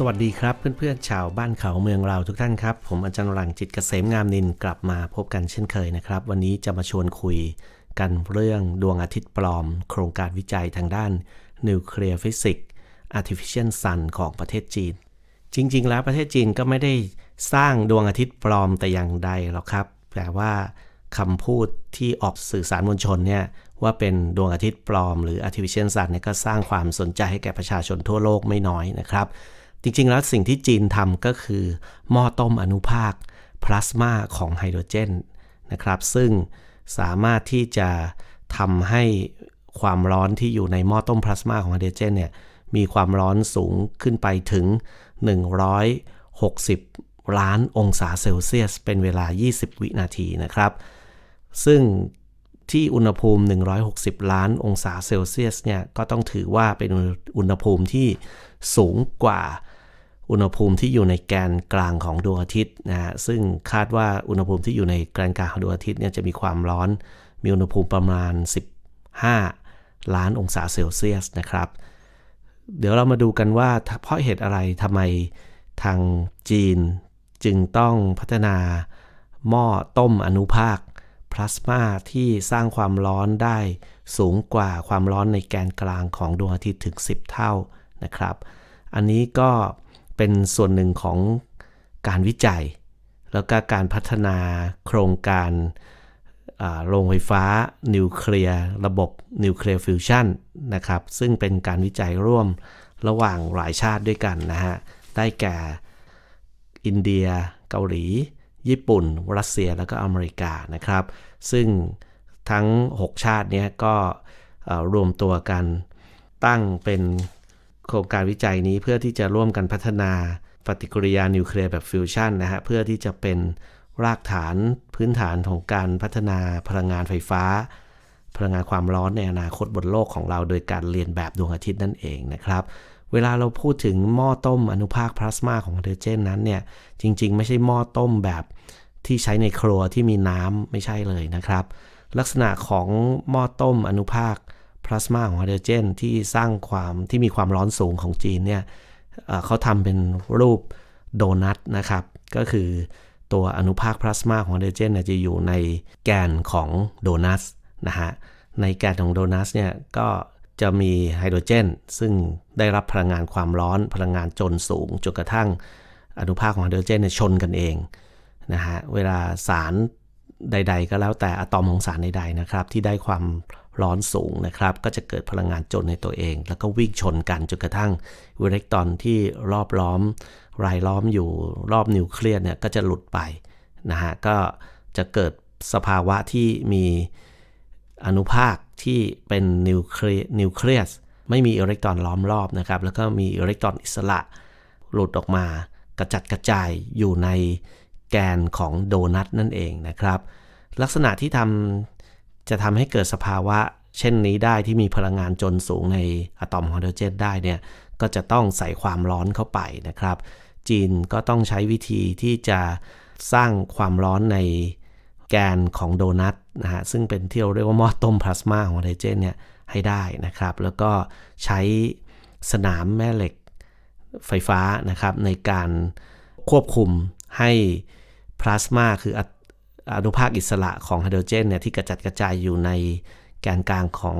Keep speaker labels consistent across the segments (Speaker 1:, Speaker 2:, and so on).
Speaker 1: สวัสดีครับเพื่อนๆชาวบ้านเขาเมืองเราทุกท่านครับ ผมอาจารย์หลังจิตเกษมงามนินกลับมาพบกันเช่นเคยนะครับ วันนี้จะมาชวนคุยกันเรื่องดวงอาทิตย์ปลอม โครงการวิจัยทางด้านนิวเคลียร์ฟิสิกส์ artificial sun ของประเทศจีน จริง ๆ แล้วประเทศจีนก็ไม่ได้สร้างดวงอาทิตย์ปลอมแต่อย่างใดหรอกครับแต่ว่าคำพูดที่ออกสื่อสารมวลชนเนี่ยว่าเป็นดวงอาทิตย์ปลอม หรือ artificial sun เนี่ยก็สร้างความสนใจให้แก่ประชาชนทั่วโลกไม่น้อยนะครับ จริงๆ แล้วสิ่งที่จีนทำก็คือ หม้อต้มอนุภาคพลาสมาของไฮโดรเจนนะครับ ซึ่งสามารถที่จะทำให้ความร้อนที่อยู่ในหม้อต้มพลาสมาของไฮโดรเจนเนี่ยมีความร้อนสูงขึ้นไปถึง 160 ล้านองศาเซลเซียส เป็นเวลา 20 วินาทีนะครับ ซึ่งที่อุณหภูมิ 160 ล้านองศาเซลเซียสเนี่ยก็ต้องถือว่าเป็นอุณหภูมิที่สูงกว่า อุณหภูมิที่อยู่ในแกนกลางของดวงอาทิตย์นะฮะซึ่งคาดว่าอุณหภูมิที่อยู่ในแกนกลางของดวงอาทิตย์เนี่ยจะมีความร้อน มีอุณหภูมิประมาณ 15 ล้านองศาเซลเซียสนะครับ เดี๋ยวเรามาดูกันว่าเพราะเหตุอะไรทำไมทางจีนจึงต้องพัฒนาหม้อต้มอนุภาคพลาสมาที่สร้างความร้อนได้สูงกว่าความร้อนในแกนกลางของดวงอาทิตย์ถึง 10 เท่านะครับ อันนี้ก็เเป็นส่วนหนึ่งของการวิจัย แล้วก็การพัฒนาโครงการโรงไฟฟ้านิวเคลียร์ระบบนิวเคลียร์ฟิวชันนะครับ ซึ่งเป็นการวิจัยร่วมระหว่างหลายชาติด้วยกันนะฮะ ได้แก่อินเดีย เกาหลี ญี่ปุ่น รัสเซีย แล้วก็อเมริกานะครับ ซึ่งทั้ง 6 ชาตินี้ก็รวมตัวกันตั้งเป็น โครงการวิจัยนี้เพื่อที่จะร่วมกันพัฒนาปฏิกิริยานิวเคลียร์แบบฟิวชันนะฮะเพื่อที่จะเป็นรากฐานพื้นฐานของการพัฒนาพลังงานไฟฟ้า พลังงานความร้อนในอนาคตบนโลกของเรา โดยการเรียนแบบดวงอาทิตย์นั่นเองนะครับ เวลาเราพูดถึงหม้อต้มอนุภาคพลาสมาของไฮโดรเจนนั้นเนี่ยจริง ๆ ไม่ใช่หม้อต้มแบบที่ใช้ในครัวที่มีน้ำไม่ใช่เลยนะครับ ลักษณะของหม้อต้มอนุภาค พลาสมาของไฮโดรเจนที่สร้างความที่มีความร้อนสูงของจีนเนี่ยเขาทำเป็นรูปโดนัทนะครับ ก็คือตัวอนุภาคพลาสมาของไฮโดรเจนจะอยู่ในแกนของโดนัทนะฮะในแกนของโดนัทเนี่ยก็จะมีไฮโดรเจน ซึ่งได้รับพลังงานความร้อนพลังงานจนสูงจนกระทั่งอนุภาคของไฮโดรเจนเนี่ยชนกันเองนะฮะเวลาสารใด ๆ ก็แล้วแต่อะตอมของสารใดๆนะครับ ที่ได้ความ ร้อนสูงนะครับ ก็จะเกิดพลังงานจนในตัวเอง แล้วก็วิ่งชนกันจนกระทั่งอิเล็กตรอนที่รอบล้อม รายล้อมอยู่รอบนิวเคลียร์เนี่ยก็จะหลุดไปนะฮะก็จะเกิดสภาวะที่มีอนุภาคที่เป็นนิวเคลียนิวเคลียสไม่มีอิเล็กตรอนล้อมรอบนะครับ แล้วก็มีอิเล็กตรอนอิสระหลุดออกมากระจัดกระจายอยู่ในแกนของโดนัทนั่นเองนะครับ ลักษณะที่ทำ จะทำให้เกิดสภาวะเช่นนี้ได้ที่มีพลังงานจนสูงในอะตอมไฮโดรเจนได้เนี่ยก็จะต้องใส่ความร้อนเข้าไปนะครับ จีนก็ต้องใช้วิธีที่จะสร้างความร้อนในแกนของโดนัทนะฮะซึ่งเป็นที่เราเรียกว่าหม้อต้มพลาสมาของไฮโดรเจนเนี่ยให้ได้นะครับ แล้วก็ใช้สนามแม่เหล็กไฟฟ้านะครับในการควบคุมให้พลาสมาคืออ อนุภาคอิสระของไฮโดรเจนเนี่ยที่กระจัดกระจายอยู่ในแกนกลางของ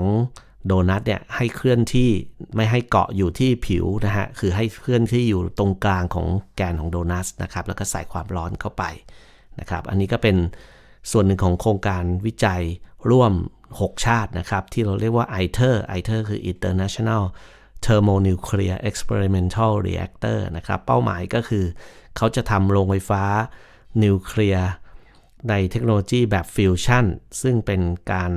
Speaker 1: โดนัทเนี่ยให้เคลื่อนที่ไม่ให้เกาะอยู่ที่ผิวนะฮะคือให้เคลื่อนที่อยู่ตรงกลางของแกนของโดนัทนะครับแล้วก็ใส่ความร้อนเข้าไปนะครับอันนี้ก็เป็นส่วนหนึ่งของโครงการวิจัยร่วม 6 ชาตินะครับ ที่เราเรียกว่า ITER ITER คือ International Thermonuclear Experimental Reactor นะครับ เป้าหมายก็คือเขาจะทำโรงไฟฟ้านิวเคลียร์ ในเทคโนโลยีแบบฟิวชั่นซึ่งเป็นการ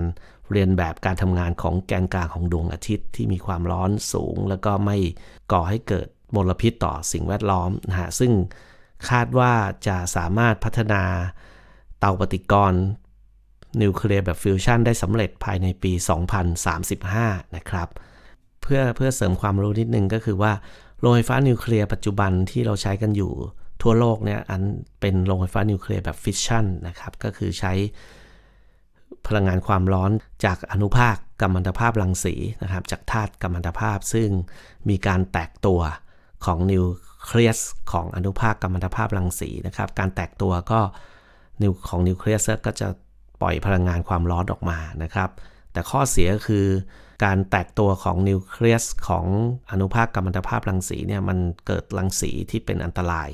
Speaker 1: เรียนแบบการทำงานของแกนกลางของดวงอาทิตย์ที่มีความร้อนสูง แล้วก็ไม่ก่อให้เกิดมลพิษต่อสิ่งแวดล้อมนะฮะซึ่งคาดว่าจะสามารถพัฒนาเตาปฏิกรณ์นิวเคลียร์แบบฟิวชั่นได้สำเร็จภายในปี 2035 นะครับ เพื่อเพื่อเสริมความรู้นิดนึงก็คือว่าโรงไฟฟ้านิวเคลียร์ปัจจุบันที่เราใช้กันอยู่ ทั่วโลกเนี่ยอันเป็นโรงไฟฟ้านิวเคลียร์แบบฟิชชันนะครับ ก็คือใช้พลังงานความร้อนจากอนุภาคกัมมันตภาพรังสีนะครับ จากธาตุกัมมันตภาพซึ่งมีการแตกตัวของนิวเคลียสของอนุภาคกัมมันตภาพรังสีนะครับ การแตกตัวก็นิวของนิวเคลียสก็จะปล่อยพลังงานความร้อนออกมานะครับ แต่ข้อเสียคือการแตกตัวของนิวเคลียสของอนุภาคกัมมันตภาพรังสีเนี่ยมันเกิดรังสีที่เป็นอันตราย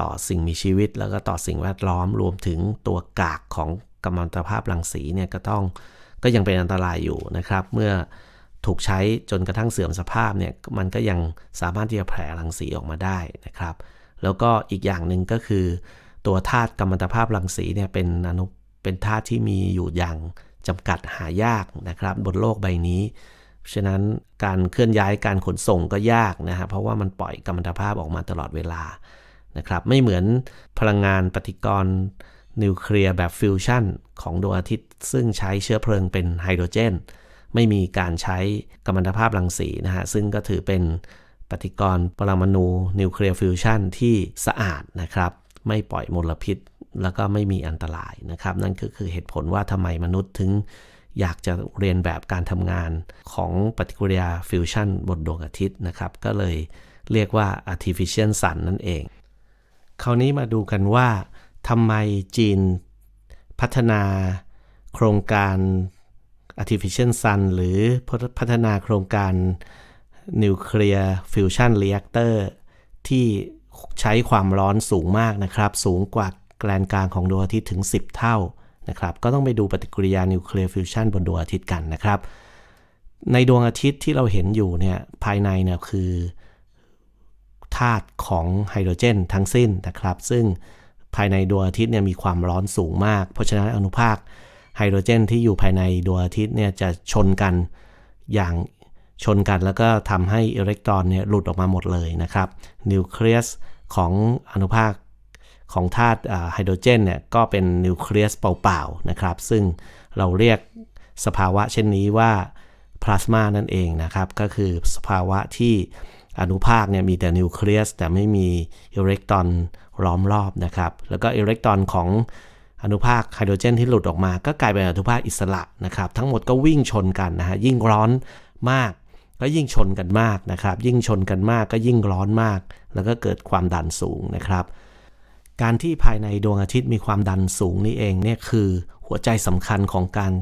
Speaker 1: ต่อสิ่งมีชีวิต แล้วก็ต่อสิ่งแวดล้อมรวมถึงตัวกากของกัมมันตภาพรังสีเนี่ยก็ต้องก็ยังเป็นอันตรายอยู่นะครับ เมื่อถูกใช้จนกระทั่งเสื่อมสภาพเนี่ยมันก็ยังสามารถที่จะแผ่รังสีออกมาได้นะครับ แล้วก็อีกอย่างหนึ่งก็คือ ตัวธาตุกัมมันตภาพรังสีเนี่ยเป็นอนุเป็นธาตุที่มีอยู่อย่างจำกัดหายากนะครับ บนโลกใบนี้ฉะนั้นการเคลื่อนย้ายการขนส่งก็ยากนะฮะเพราะว่ามันปล่อยกัมมันตภาพออกมาตลอดเวลา นะครับไม่เหมือนพลังงานปฏิกรณ์นิวเคลียร์แบบฟิวชั่นของดวงอาทิตย์ ซึ่งใช้เชื้อเพลิงเป็นไฮโดรเจน ไม่มีการใช้กัมมันตภาพรังสีนะฮะซึ่งก็ถือเป็นปฏิกรณ์ปรมาณูนิวเคลียร์ฟิวชันที่สะอาดนะครับ ไม่ปล่อยมลพิษ แล้วก็ไม่มีอันตรายนะครับ นั่นก็คือเหตุผลว่าทำไมมนุษย์ถึงอยากจะเรียนแบบการทำงานของปฏิกิริยาฟิวชันบนดวงอาทิตย์นะครับ ก็เลยเรียกว่า artificial sun นั่นเอง คราวนี้มาดูกันว่าทำไมจีนพัฒนาโครงการ artificial sun หรือพัฒนาโครงการนิวเคลียร์ฟิวชันเร a เตอร์ที่ใช้ความร้อนสูงมากนะครับ สูงกว่าแกนกลางของดวงอาทิตย์ถึง 10 เท่านะครับ ก็ต้องไปดูปฏิกิริยานิวเคลียร์ฟิวชันบนดวงอาทิตย์กันนะครับ ในดวงอาทิตย์ที่เราเห็นอยู่เนี่ยภายในเนี่ยคือ ธาตุของไฮโดรเจนทั้งสิ้นนะครับ ซึ่งภายในดวงอาทิตย์เนี่ยมีความร้อนสูงมาก เพราะฉะนั้นอนุภาคไฮโดรเจนที่อยู่ภายในดวงอาทิตย์เนี่ยจะชนกันอย่างชนกันแล้วก็ทำให้อิเล็กตรอนเนี่ยหลุดออกมาหมดเลยนะครับ นิวเคลียสของอนุภาคของธาตุไฮโดรเจนเนี่ยก็เป็นนิวเคลียสเปล่าๆนะครับ ซึ่งเราเรียกสภาวะเช่นนี้ว่าพลาสมานั่นเองนะครับ ก็คือสภาวะที่ อนุภาคเนี่ยมีแต่นิวเคลียสแต่ไม่มีอิเล็กตรอนล้อมรอบนะครับ แล้วก็อิเล็กตรอนของอนุภาคไฮโดรเจนที่หลุดออกมา ก็กลายเป็นอนุภาคอิสระนะครับ ทั้งหมดก็วิ่งชนกันนะฮะยิ่งร้อนมาก ก็ยิ่งชนกันมากนะครับ ยิ่งชนกันมากก็ยิ่งร้อนมาก แล้วก็เกิดความดันสูงนะครับ การที่ภายในดวงอาทิตย์มีความดันสูงนี่เองเนี่ยคือหัวใจสำคัญของการ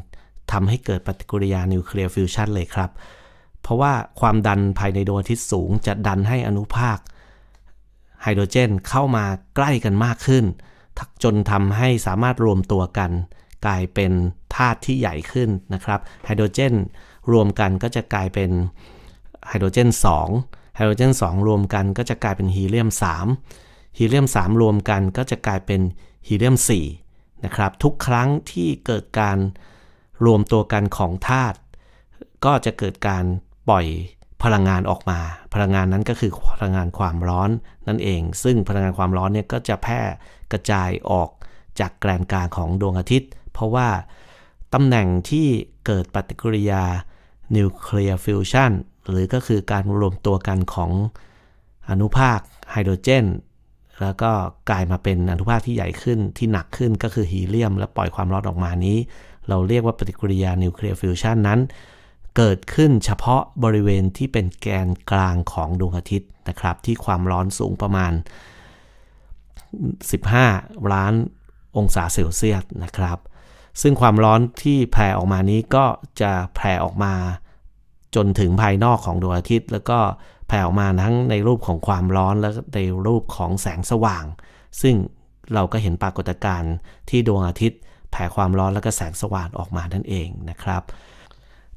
Speaker 1: ทำให้เกิดปฏิกิริยานิวเคลียร์ฟิวชันเลยครับ เพราะว่าความดันภายในดวงอาทิตย์สูงจะดันให้อนุภาคไฮโดรเจนเข้ามาใกล้กันมากขึ้น จนทำให้สามารถรวมตัวกัน กลายเป็นธาตุที่ใหญ่ขึ้นนะครับไฮโดรเจนรวมกันก็จะกลายเป็นไฮโดรเจน2ไฮโดรเจน 2 รวมกันก็จะกลายเป็นฮีเลียม 3 ฮีเลียม 3 รวมกันก็จะกลายเป็นฮีเลียม 4 นะครับ ทุกครั้งที่เกิดการรวมตัวกันของธาตุก็จะเกิดการ ปล่อยพลังงานออกมา พลังงานนั้นก็คือพลังงานความร้อนนั่นเอง ซึ่งพลังงานความร้อนเนี่ยก็จะแพร่กระจายออกจากแกนกลางของดวงอาทิตย์ เพราะว่าตำแหน่งที่เกิดปฏิกิริยานิวเคลียร์ฟิวชันหรือก็คือการรวมตัวกันของอนุภาคไฮโดรเจน แล้วก็กลายมาเป็นอนุภาคที่ใหญ่ขึ้นที่หนักขึ้นก็คือฮีเลียม และปล่อยความร้อนออกมานี้ เราเรียกว่าปฏิกิริยานิวเคลียร์ฟิวชันนั้น เกิดขึ้นเฉพาะบริเวณที่เป็นแกนกลางของดวงอาทิตย์นะครับ ที่ความร้อนสูงประมาณ 15 ล้านองศาเซลเซียสนะครับ ซึ่งความร้อนที่แผ่ออกมานี้ก็จะแผ่ออกมาจนถึงภายนอกของดวงอาทิตย์ แล้วก็แผ่ออกมาทั้งในรูปของความร้อนและในรูปของแสงสว่าง ซึ่งเราก็เห็นปรากฏการณ์ที่ดวงอาทิตย์แผ่ความร้อนและก็แสงสว่างออกมานั่นเองนะครับ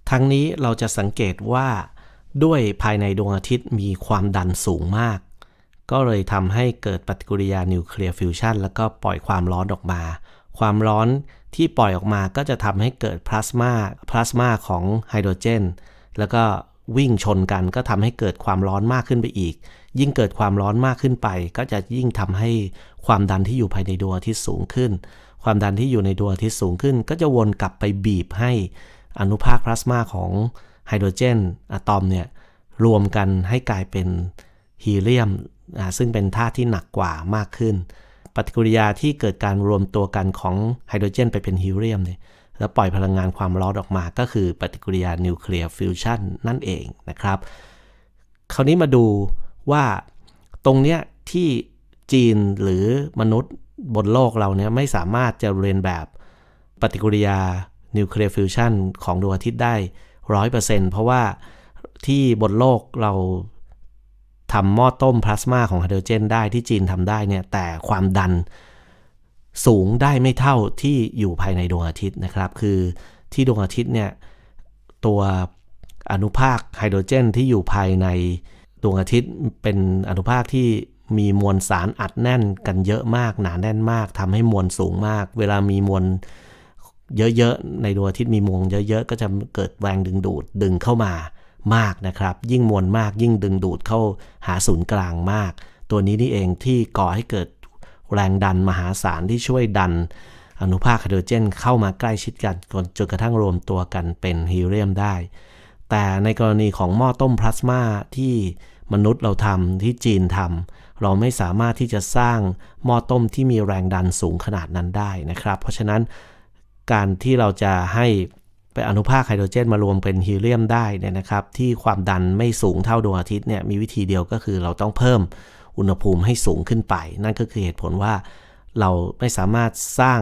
Speaker 1: ทั้งนี้เราจะสังเกตว่า ด้วยภายในดวงอาทิตย์มีความดันสูงมาก ก็เลยทำให้เกิดปฏิกิริยานิวเคลียร์ฟิวชันแล้วก็ปล่อยความร้อนออกมา ความร้อนที่ปล่อยออกมาก็จะทำให้เกิดพลาสมาพลาสมาของไฮโดรเจน แล้วก็วิ่งชนกันก็ทำให้เกิดความร้อนมากขึ้นไปอีก ยิ่งเกิดความร้อนมากขึ้นไป ก็จะยิ่งทำให้ความดันที่อยู่ภายในดวงอาทิตย์สูงขึ้น ความดันที่อยู่ในดวงอาทิตย์สูงขึ้น ก็จะวนกลับไปบีบให้ อนุภาคพลาสมาของไฮโดรเจนอะตอมเนี่ยรวมกันให้กลายเป็นฮีเลียมซึ่งเป็นธาตุที่หนักกว่ามากขึ้น ปฏิกิริยาที่เกิดการรวมตัวกันของไฮโดรเจนไปเป็นฮีเลียมเนี่ยแล้วปล่อยพลังงานความร้อนออกมาก็คือปฏิกิริยานิวเคลียร์ฟิวชันนั่นเองนะครับ คราวนี้มาดูว่าตรงเนี้ยที่จีนหรือมนุษย์บนโลกเราเนี่ยไม่สามารถจะเรียนแบบปฏิกิริยา นิวเคลียร์ฟิวชันของดวงอาทิตย์ได้ร้อยเปอร์เซ็นต์เพราะว่าที่บนโลกเราทำหม้อต้มพลาสมาของไฮโดรเจนได้ที่จีนทำได้เนี่ย แต่ความดันสูงได้ไม่เท่าที่อยู่ภายในดวงอาทิตย์นะครับ คือที่ดวงอาทิตย์เนี่ย ตัวอนุภาคไฮโดรเจนที่อยู่ภายในดวงอาทิตย์เป็นอนุภาคที่มีมวลสารอัดแน่นกันเยอะมาก หนาแน่นมากทำให้มวลสูงมาก เวลามีมวล เยอะๆ ในดวงอาทิตย์มีมวลเยอะๆ ก็จะเกิดแรงดึงดูดดึงเข้ามามากนะครับ ยิ่งมวลมากยิ่งดึงดูดเข้าหาศูนย์กลางมาก ตัวนี้นี่เองที่ก่อให้เกิดแรงดันมหาศาลที่ช่วยดันอนุภาคไฮโดรเจนเข้ามาใกล้ชิดกันจนกระทั่งรวมตัวกันเป็นฮีเลียมได้ แต่ในกรณีของหม้อต้มพลาสมาที่มนุษย์เราทำที่จีนทำเราไม่สามารถที่จะสร้างหม้อต้มที่มีแรงดันสูงขนาดนั้นได้นะครับ เพราะฉะนั้น การที่เราจะให้ไปอนุภาคไฮโดรเจนมารวมเป็นฮีเลียมได้เนี่ยนะครับ ที่ความดันไม่สูงเท่าดวงอาทิตย์เนี่ยมีวิธีเดียวก็คือเราต้องเพิ่มอุณหภูมิให้สูงขึ้นไป นั่นก็คือเหตุผลว่าเราไม่สามารถสร้าง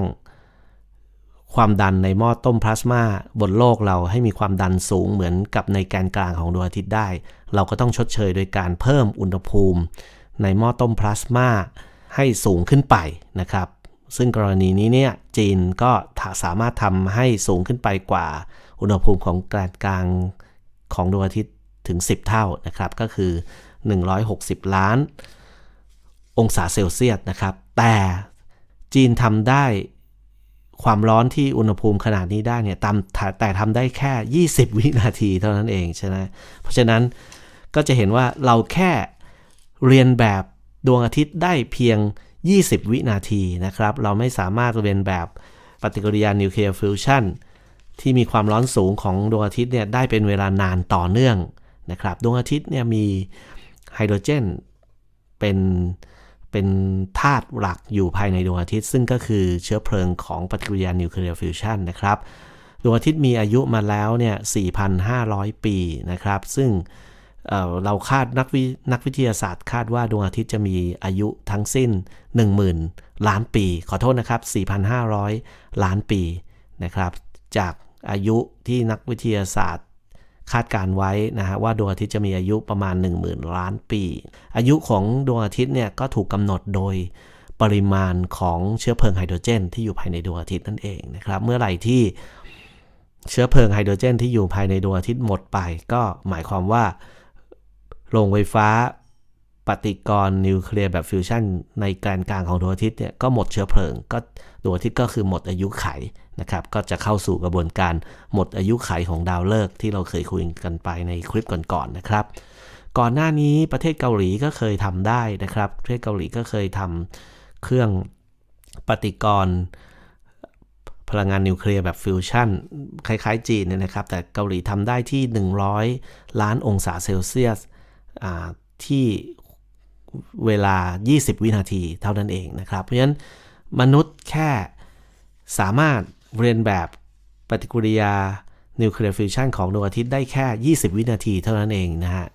Speaker 1: ความดันในหม้อต้มพลาสมาบนโลกเราให้มีความดันสูงเหมือนกับในแกนกลางของดวงอาทิตย์ได้ เราก็ต้องชดเชยโดยการเพิ่มอุณหภูมิ ในหม้อต้มพลาสมาให้สูงขึ้นไปนะครับ ซึ่งกรณีนี้เนี่ยจีนก็สามารถทำให้สูงขึ้นไปกว่า อุณหภูมิของแกนกลางของดวงอาทิตย์ถึง 10 เท่านะครับ ก็คือ 160 ล้าน องศาเซลเซียสนะครับ แต่จีนทำได้ความร้อนที่อุณหภูมิขนาดนี้ได้เนี่ยแต่ทำได้แค่ 20 วินาทีเท่านั้นเองใช่ไหมเพราะฉะนั้นก็จะเห็นว่าเราแค่เรียนแบบดวงอาทิตย์ได้เพียง 20 วินาทีนะครับ เราไม่สามารถเรียนแบบปฏิกิริยานิวเคลียร์ฟิวชันที่มีความร้อนสูงของดวงอาทิตย์เนี่ยได้เป็นเวลานานต่อเนื่องนะครับ ดวงอาทิตย์เนี่ยมีไฮโดรเจนเป็นเป็นธาตุหลักอยู่ภายในดวงอาทิตย์ ซึ่งก็คือเชื้อเพลิงของปฏิกิริยานิวเคลียร์ฟิวชันนะครับ ดวงอาทิตย์มีอายุมาแล้วเนี่ย 4,500 ปีนะครับ ซึ่ง เเราคาดนักวินักวิทยาศาสตร์คาดว่าดวงอาทิตย์จะมีอายุทั้งสิ้น 10,000 ล้านปี ขอโทษนะครับ 4,500 ล้านปีนะครับ จากอายุที่นักวิทยาศาสตร์คาดการไว้นะฮะว่าดวงอาทิตย์จะมีอายุประมาณ 10,000 ล้านปี อายุของดวงอาทิตย์เนี่ยก็ถูกกำหนดโดยปริมาณของเชื้อเพลิงไฮโดรเจน ที่อยู่ภายในดวงอาทิตย์นั่นเองนะครับเมื่อไหร่ที่เชื้อเพลิงไฮโดรเจน ที่อยู่ภายในดวงอาทิตย์หมดไป ก็หมายความว่า โรงไฟฟ้าปฏิกรณ์นิวเคลียร์แบบฟิวชันในแกนกลางของดวงอาทิตย์เนี่ยก็หมดเชื้อเพลิง ก็ดวงอาทิตย์ก็คือหมดอายุไขนะครับ ก็จะเข้าสู่กระบวนการหมดอายุไขของดาวฤกษ์ที่เราเคยคุยกันไปในคลิปก่อนๆนนะครับ ก่อนหน้านี้ประเทศเกาหลีก็เคยทำได้นะครับ ประเทศเกาหลีก็เคยทำเครื่องปฏิกรณ์พลังงานนิวเคลียร์แบบฟิวชั่นคล้ายๆจีนเนี่ยนะครับ แต่เกาหลีทำได้ที่ 100 ล้านองศาเซลเซียส ที่เวลา 20 วินาทีเท่านั้นเองนะครับ เพราะฉะนั้นมนุษย์แค่สามารถเรียนแบบปฏิกิริยานิวเคลียร์ฟิวชันของดวงอาทิตย์ได้แค่ 20 วินาทีเท่านั้นเองนะฮะ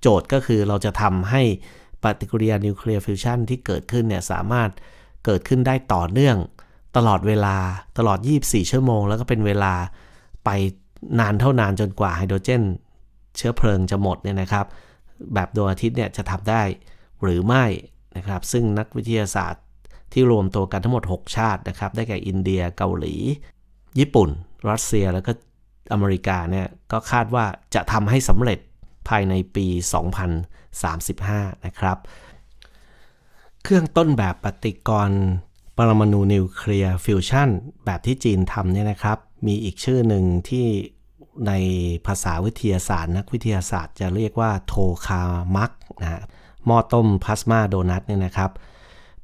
Speaker 1: โจทย์ก็คือเราจะทำให้ปฏิกิริยานิวเคลียร์ฟิวชันที่เกิดขึ้นเนี่ยสามารถเกิดขึ้นได้ต่อเนื่องตลอดเวลาตลอด 24 ชั่วโมง แล้วก็เป็นเวลาไปนานเท่านานจนกว่าไฮโดรเจน เชื้อเพลิงจะหมดเนี่ยนะครับ แบบดวงอาทิตย์เนี่ยจะทำได้หรือไม่นะครับ ซึ่งนักวิทยาศาสตร์ที่รวมตัวกันทั้งหมด 6 ชาตินะครับ ได้แก่อินเดียเกาหลี ญี่ปุ่น รัสเซียแล้วก็อเมริกาเนี่ยก็คาดว่าจะทำให้สำเร็จภายในปี 2035 นะครับ เครื่องต้นแบบปฏิกรณ์ปรมาณูนิวเคลียร์ฟิวชันแบบที่จีนทำเนี่ยนะครับ มีอีกชื่อหนึ่งที่ ในภาษาวิทยาศาสตร์ นักวิทยาศาสตร์จะเรียกว่าโทคามักนะหม้อต้มพลาสมาโดนัทเนี่ยนะครับ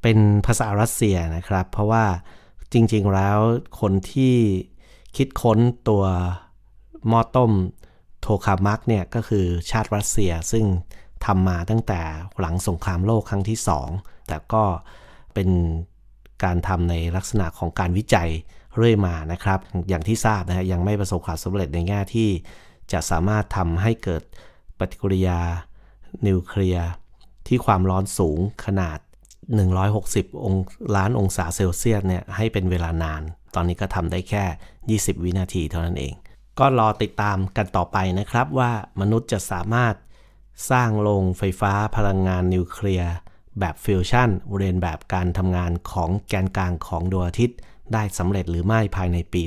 Speaker 1: เป็นภาษารัสเซียนะครับ เพราะว่าจริงๆแล้วคนที่คิดค้นตัวหม้อต้มโทคามักเนี่ยก็คือชาติรัสเซียซึ่งทำมาตั้งแต่หลังสงครามโลกครั้งที่ 2 แต่ก็เป็น การทำในลักษณะของการวิจัยเรื่อยมานะครับ อย่างที่ทราบนะฮะยังไม่ประสบความสำเร็จในแง่ที่จะสามารถทำให้เกิดปฏิกิริยานิวเคลียร์ที่ที่ความร้อนสูงขนาด 160 องล้านองศาเซลเซียสเนี่ยให้เป็นเวลานาน ตอนนี้ก็ทำได้แค่ 20 วินาทีเท่านั้นเอง ก็รอติดตามกันต่อไปนะครับว่ามนุษย์จะสามารถสร้างโรงไฟฟ้าพลังงานนิวเคลียร์ แบบฟิวชั่นเรียนแบบการทำงานของแกนกลางของดวงอาทิตย์ ได้สำเร็จหรือไม่ภายในปี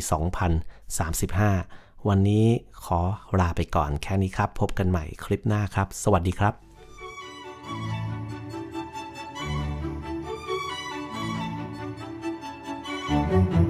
Speaker 1: 2035 วันนี้ขอลาไปก่อนแค่นี้ครับ พบกันใหม่คลิปหน้าครับ สวัสดีครับ
Speaker 2: thank you